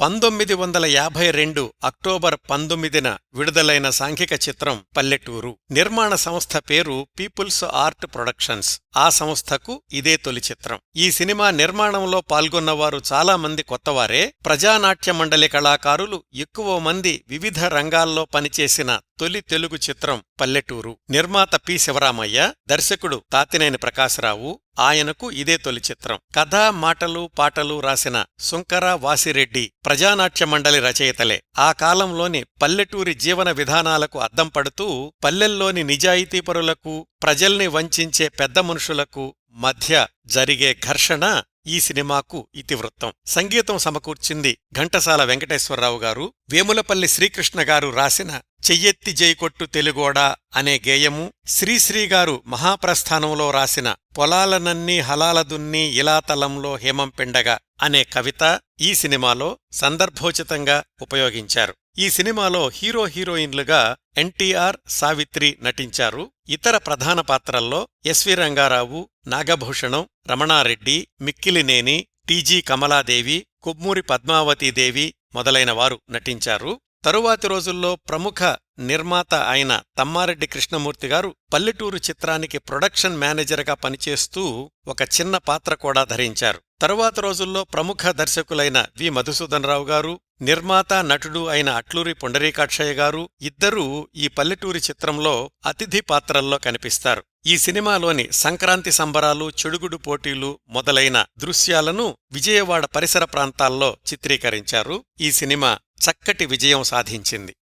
పంతొమ్మిది వందల యాభై రెండు అక్టోబర్ పంతొమ్మిదిన విడుదలైన సాంఘిక చిత్రం పల్లెటూరు. నిర్మాణ సంస్థ పేరు పీపుల్స్ ఆర్ట్ ప్రొడక్షన్స్. ఆ సంస్థకు ఇదే తొలి చిత్రం. ఈ సినిమా నిర్మాణంలో పాల్గొన్నవారు చాలా మంది కొత్తవారే. ప్రజానాట్య మండలి కళాకారులు ఎక్కువ మంది వివిధ రంగాల్లో పనిచేసిన తొలి తెలుగు చిత్రం పల్లెటూరు. నిర్మాత పి. శివరామయ్య దర్శకుడు తాతినేని ప్రకాశరావు ఆయనకు ఇదే తొలి చిత్రం. కథ మాటలు పాటలు రాసిన సుంకర వాసిరెడ్డి ప్రజానాట్య మండలి రచయితలే. ఆ కాలంలోని పల్లెటూరి జీవన విధానాలకు అద్దం పడుతూ పల్లెల్లోని నిజాయితీపరులకు ప్రజల్ని వంచించే పెద్ద మనుషులకు మధ్య జరిగే ఘర్షణ ఈ సినిమాకు ఇతివృత్తం. సంగీతం సమకూర్చింది ఘంటసాల వెంకటేశ్వరరావు గారు. వేములపల్లి శ్రీకృష్ణ గారు రాసిన చెయ్యెత్తి జైకొట్టు తెలుగోడా అనే గేయము శ్రీశ్రీగారు మహాప్రస్థానంలో రాసిన పొలాలనన్నీ హలాలదున్ని ఇలాతలంలో హేమంపిండగా అనే కవిత ఈ సినిమాలో సందర్భోచితంగా ఉపయోగించారు. ఈ సినిమాలో హీరో హీరోయిన్లుగా ఎన్టీఆర్ సావిత్రి నటించారు. ఇతర ప్రధాన పాత్రల్లో ఎస్వి రంగారావు నాగభూషణం రమణారెడ్డి మిక్కిలినేని టీజీ కమలాదేవి కొమ్మూరి పద్మావతీదేవి మొదలైన వారు నటించారు. తరువాతి రోజుల్లో ప్రముఖ నిర్మాత అయిన తమ్మారెడ్డి కృష్ణమూర్తి గారు పల్లెటూరు చిత్రానికి ప్రొడక్షన్ మేనేజర్గా పనిచేస్తూ ఒక చిన్న పాత్ర కూడా ధరించారు. తరువాత రోజుల్లో ప్రముఖ దర్శకులైన వి. మధుసూదనరావు గారు నిర్మాత నటుడు అయిన అట్లూరి పుండరీకాక్షయ్య గారు ఇద్దరూ ఈ పల్లెటూరి చిత్రంలో అతిథి పాత్రల్లో కనిపిస్తారు. ఈ సినిమాలోని సంక్రాంతి సంబరాలు చెడుగుడు పోటీలు మొదలైన దృశ్యాలను విజయవాడ పరిసర ప్రాంతాల్లో చిత్రీకరించారు. ఈ సినిమా చక్కటి విజయం సాధించింది.